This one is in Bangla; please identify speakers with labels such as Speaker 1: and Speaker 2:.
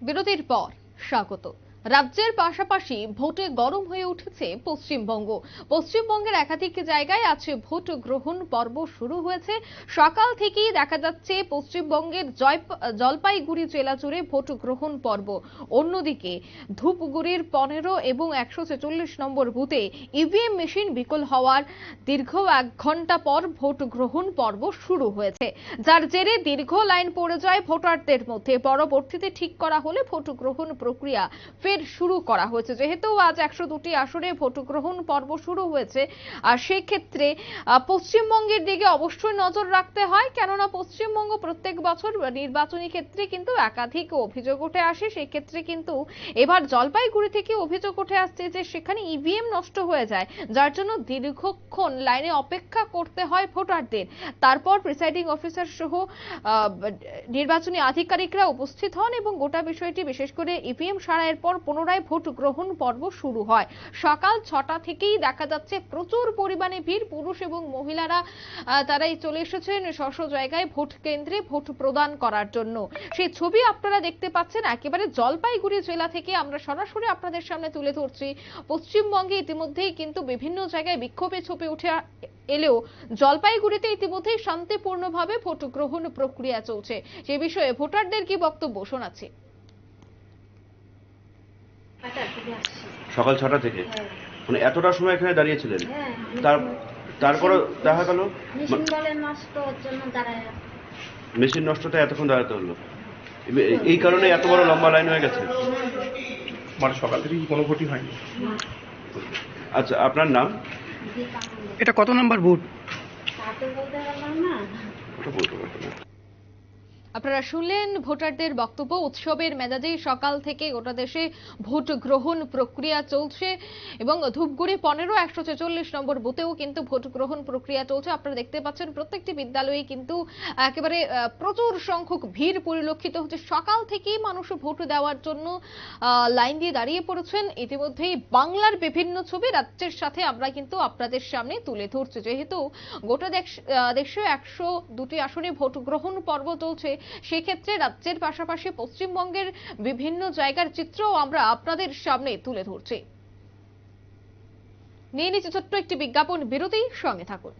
Speaker 1: বিরতির পর স্বাগত। রাজ্যের পাশাপাশি ভোটে গরম হয়ে উঠেছে পশ্চিমবঙ্গ। পশ্চিমবঙ্গের একাধিক জায়গায় আছে ভোট গ্রহণ পর্ব শুরু হয়েছে। সকাল থেকেই দেখা যাচ্ছে পশ্চিমবঙ্গের জলপাইগুড়ি জেলা জুড়ে ভোট গ্রহণ পর্ব। অন্যদিকে ধূপগুড়ির পনেরো এবং একশো ছেচল্লিশ নম্বর বুথে ইভিএম মেশিন বিকল হওয়ার দীর্ঘ এক ঘণ্টা পর ভোট গ্রহণ পর্ব শুরু হয়েছে। যার জেরে দীর্ঘ লাইন পড়ে যায় ভোটারদের মধ্যে। পরবর্তীতে ঠিক করা হলে ভোট গ্রহণ প্রক্রিয়া ফের শুরু করা হয়েছে। যেহেতু আজ একশো দুটি আসনে ভোট গ্রহণ পর্ব শুরু হয়েছে, আর সেক্ষেত্রে পশ্চিমবঙ্গের দিকে অবশ্যই নজর রাখতে হয়। কেননা, পশ্চিমবঙ্গ প্রত্যেক বছর নির্বাচনী ক্ষেত্রে কিন্তু একাধিক অভিযোগ উঠে আসে। সেক্ষেত্রে কিন্তু এবার জলপাইগুড়ি থেকে অভিযোগ উঠে আসছে যে, সেখানে ইভিএম নষ্ট হয়ে যায়, যার জন্য দীর্ঘক্ষণ লাইনে অপেক্ষা করতে হয় ভোটারদের। তারপর প্রিসাইডিং অফিসার সহ নির্বাচনী আধিকারিকরা উপস্থিত হন এবং গোটা বিষয়টি, বিশেষ করে ইভিএম সারাইয়ের পর পুনরায় ভোট গ্রহণ পর্ব শুরু হয়। সকাল ছটা থেকেই দেখা যাচ্ছে প্রচুর পরিমাণে ভিড়। পুরুষ এবং মহিলারা তারাই চলে এসেছেন স্ব জায়গায় ভোট কেন্দ্রে ভোট প্রদান করার জন্য। সেই ছবি আপনারা দেখতে পাচ্ছেন, একেবারে জলপাইগুড়ি জেলা থেকে আমরা সরাসরি আপনাদের সামনে তুলে ধরছি। পশ্চিমবঙ্গে ইতিমধ্যেই কিন্তু বিভিন্ন জায়গায় বিক্ষোভে ছবি উঠে এলেও জলপাইগুড়িতে ইতিমধ্যেই শান্তিপূর্ণভাবে ভোট গ্রহণ প্রক্রিয়া চলছে। সে বিষয়ে ভোটারদের কি বক্তব্য শোনাচ্ছি।
Speaker 2: সকাল ছটা থেকে? মানে এতটা সময় এখানে দাঁড়িয়েছিলেন?
Speaker 3: হ্যাঁ
Speaker 2: তার তারপরে দেখা গেল?
Speaker 3: মেশিন নষ্ট ওর জন্য দাঁড়ায়
Speaker 2: মেশিন নষ্টটা এতক্ষণ দাঁড়াতে হলো। এই কারণে এত বড় লম্বা লাইন হয়ে গেছে?
Speaker 4: মানে সকাল থেকে কোনো ভোটই হয়নি।
Speaker 2: আচ্ছা আপনার নাম?
Speaker 4: এটা কত নাম্বার
Speaker 2: ওটা বলতে পারবেন না।
Speaker 1: আপনারা শুনলেন ভোটারদের বক্তব্য। উৎসবের মেজাজেই সকাল থেকে গোটা দেশে ভোট গ্রহণ প্রক্রিয়া চলছে এবং ধূপগুড়ি পনেরো, একশো ছেচল্লিশ নম্বর বুথেও কিন্তু ভোট গ্রহণ প্রক্রিয়া চলছে। আপনারা দেখতে পাচ্ছেন প্রত্যেকটি বিদ্যালয়ে কিন্তু একেবারে প্রচুর সংখ্যক ভিড় পরিলক্ষিত হচ্ছে। সকাল থেকেই মানুষ ভোট দেওয়ার জন্য লাইন দিয়ে দাঁড়িয়ে পড়েছেন। ইতিমধ্যেই বাংলার বিভিন্ন ছবি রাজ্যের সাথে আমরা কিন্তু আপনাদের সামনে তুলে ধরছি। যেহেতু গোটা দেশ- দেশে একশো দুটি আসনে ভোট গ্রহণ পর্ব চলছে সেক্ষেত্রে রাজ্যের পাশাপাশি পশ্চিমবঙ্গের বিভিন্ন জায়গার চিত্র আমরা আপনাদের সামনে তুলে ধরছি। নিয়ে নিচ্ছে ছোট্ট একটি বিজ্ঞাপন। বিরতি সঙ্গে থাকুন।